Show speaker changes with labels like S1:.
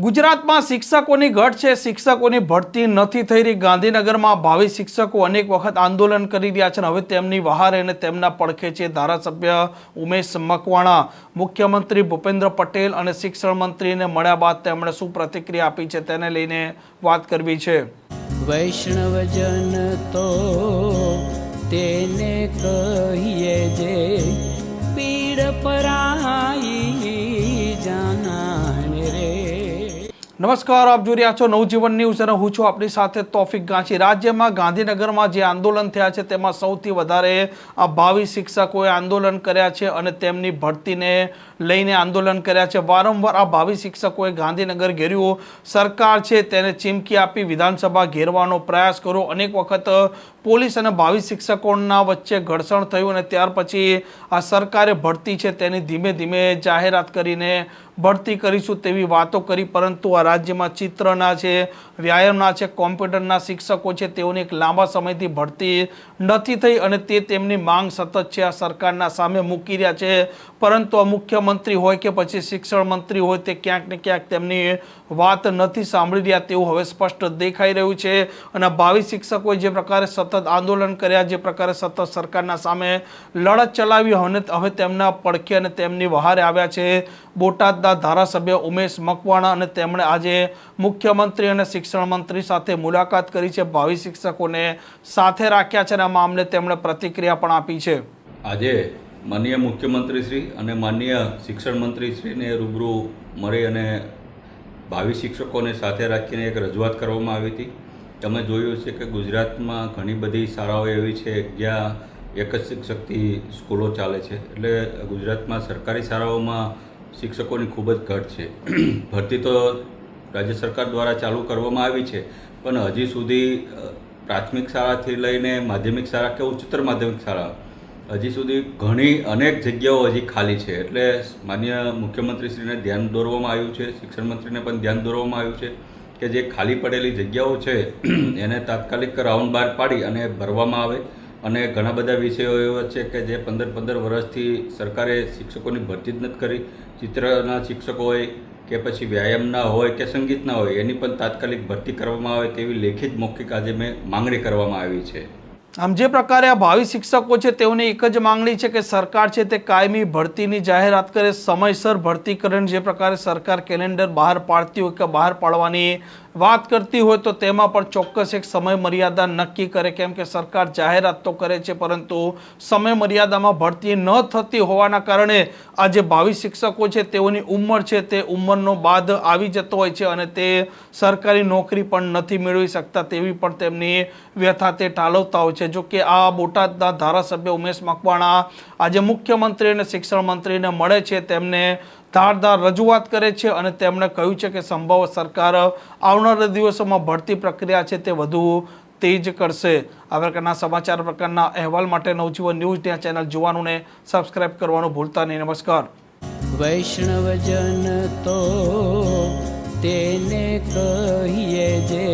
S1: ગુજરાતમાં શિક્ષકોની ઘટ છે. શિક્ષકોની ભરતી નથી થઈ રહી. ગાંધીનગરમાં ભાવિ શિક્ષકો અનેક વખત આંદોલન કરી રહ્યા છે હવે તેમની વહારે અને તેમના પડખે છે ધારાસભ્ય ઉમેશ મકવાણા. મુખ્યમંત્રી ભૂપેન્દ્ર પટેલ અને શિક્ષણ મંત્રીને મળ્યા બાદ તેમણે શું પ્રતિક્રિયા આપી છે તેને લઈને વાત કરવી છે.
S2: વૈષ્ણવજન તો તેને કહીએ જે પીડ પરાઈ
S1: નમસ્કાર, આપ જોઈ રહ્યા છો નવજીવન ન્યૂઝ અને હું છું આપણી સાથે તોફિક ગાંચી. રાજ્યમાં ગાંધીનગરમાં જે આંદોલન થયા છે, તેમાં સૌથી વધારે આ ભાવિ શિક્ષકોએ આંદોલન કર્યા છે અને તેમની ભરતીને લઈને આંદોલન કર્યા છે. વારંવાર આ ભાવિ શિક્ષકોએ ગાંધીનગર ઘેર્યું. સરકાર છે, તેને ચીમકી આપી વિધાનસભા ઘેરવાનો પ્રયાસ કર્યો. અનેક વખત પોલીસ અને ભાવિ શિક્ષકોના વચ્ચે ઘર્ષણ થયું અને ત્યાર પછી, આ સરકારે ભરતી છે, તેની ધીમે ધીમે જાહેરાત કરીને ભરતી કરીશું તેવી વાતો કરી, પરંતુ આ રાજ્યમાં ચિત્રના છે, વ્યાયામના છે, કોમ્પ્યુટરના શિક્ષકો છે, તેઓની એક લાંબા સમયથી ભરતી નથી થઈ અને તે તેમની માંગ સતત છે, આ સરકારના સામે મૂકી રહ્યા છે. પરંતુ આ મુખ્યમંત્રી હોય કે પછી શિક્ષણ મંત્રી હોય, તે ક્યાંક ને ક્યાંક તેમની વાત નથી સાંભળી રહ્યા તેવું હવે સ્પષ્ટ દેખાઈ રહ્યું છે. અને ભાવિ શિક્ષકોએ જે પ્રકારે સતત આંદોલન કર્યા, જે પ્રકારે સતત સરકારના સામે લડત ચલાવી અને હવે તેમના પડખે અને તેમની વહારે આવ્યા છે. બોટાદના ધારાસભ્ય ઉમેશ મકવાણા અને તેમણે આજે મુખ્યમંત્રી અને શિક્ષણ મંત્રી સાથે મુલાકાત કરી છે. ભાવિ શિક્ષકોને સાથે રાખ્યા છે અને આ મામલે તેમણે પ્રતિક્રિયા પણ આપી છે.
S3: આજે માનનીય મુખ્યમંત્રીશ્રી અને માનનીય શિક્ષણ મંત્રીશ્રીને રૂબરૂ મળી અને ભાવિ શિક્ષકોને સાથે રાખીને એક રજૂઆત કરવામાં આવી હતી. તમે જોયું છે કે ગુજરાતમાં ઘણી બધી શાળાઓ એવી છે જ્યાં એક જ શિક્ષકથી સ્કૂલો ચાલે છે. એટલે ગુજરાતમાં સરકારી શાળાઓમાં શિક્ષકોની ખૂબ જ ઘટ છે. ભરતી તો રાજ્ય સરકાર દ્વારા ચાલુ કરવામાં આવી છે, પણ હજી સુધી પ્રાથમિક શાળાથી લઈને માધ્યમિક શાળા કે ઉચ્ચતર માધ્યમિક શાળા હજી સુધી ઘણી અનેક જગ્યાઓ હજી ખાલી છે. એટલે માન્ય મુખ્યમંત્રીશ્રીને ધ્યાન દોરવામાં આવ્યું છે, શિક્ષણ મંત્રીને પણ ધ્યાન દોરવામાં આવ્યું છે કે જે ખાલી પડેલી જગ્યાઓ છે, એને તાત્કાલિક રાઉન્ડ બહાર પાડી અને ભરવામાં આવે. અને ઘણા બધા વિષયો એવા છે કે જે પંદર પંદર વર્ષથી સરકારે શિક્ષકોની ભરતી જ નથી કરી. ચિત્રના શિક્ષકો હોય કે પછી વ્યાયામના હોય કે સંગીતના હોય, એની પણ તાત્કાલિક ભરતી કરવામાં આવે તેવી લેખિત મૌખિક આજે મેં માંગણી કરવામાં આવી છે.
S1: આમ જે પ્રકારે આ ભાવિ શિક્ષકો છે, તેઓની એક જ માંગણી છે કે સરકાર છે તે કાયમી ભરતીની જાહેરાત કરે, સમયસર ભરતી કરે જે પ્રકારે સરકાર કેલેન્ડર બહાર પાડતી હોય કે બહાર પાડવાની વાત કરતી હોય તો તેમાં પણ ચોક્કસ એક સમય મર્યાદા નક્કી કરે. કેમ કે સરકાર જાહેરાત તો કરે છે, પરંતુ સમય મર્યાદામાં ભરતી ન થતી હોવાના કારણે આ જે ભાવિ શિક્ષકો છે, તેઓની ઉંમર છે તે ઉંમરનો બાદ આવી જતો હોય છે અને તે સરકારી નોકરી પણ નથી મેળવી શકતા તેવી પણ તેમની વ્યથા તે ટાળવતા હોય છે. જો કે આ બોટાદના ધારાસભ્ય ઉમેશ મકવાણા આજે મુખ્યમંત્રી અને શિક્ષણ મંત્રીને મળે છે. તેમને ધારદાર રજૂઆત કરે છે અને તેમણે કહ્યું છે કે સંભવ સરકાર આવનારા દિવસોમાં ભરતી પ્રક્રિયા છે તે વધુ તેજ કરશે. આ પ્રકારના સમાચાર પ્રકારના અહેવાલ માટે નવજીવન ન્યૂઝ ત્યાં ચેનલ જોવાનું ને સબસ્ક્રાઇબ કરવાનું ભૂલતા નહીં. નમસ્કાર.
S2: વૈષ્ણવજન તો તેને કહીએ જે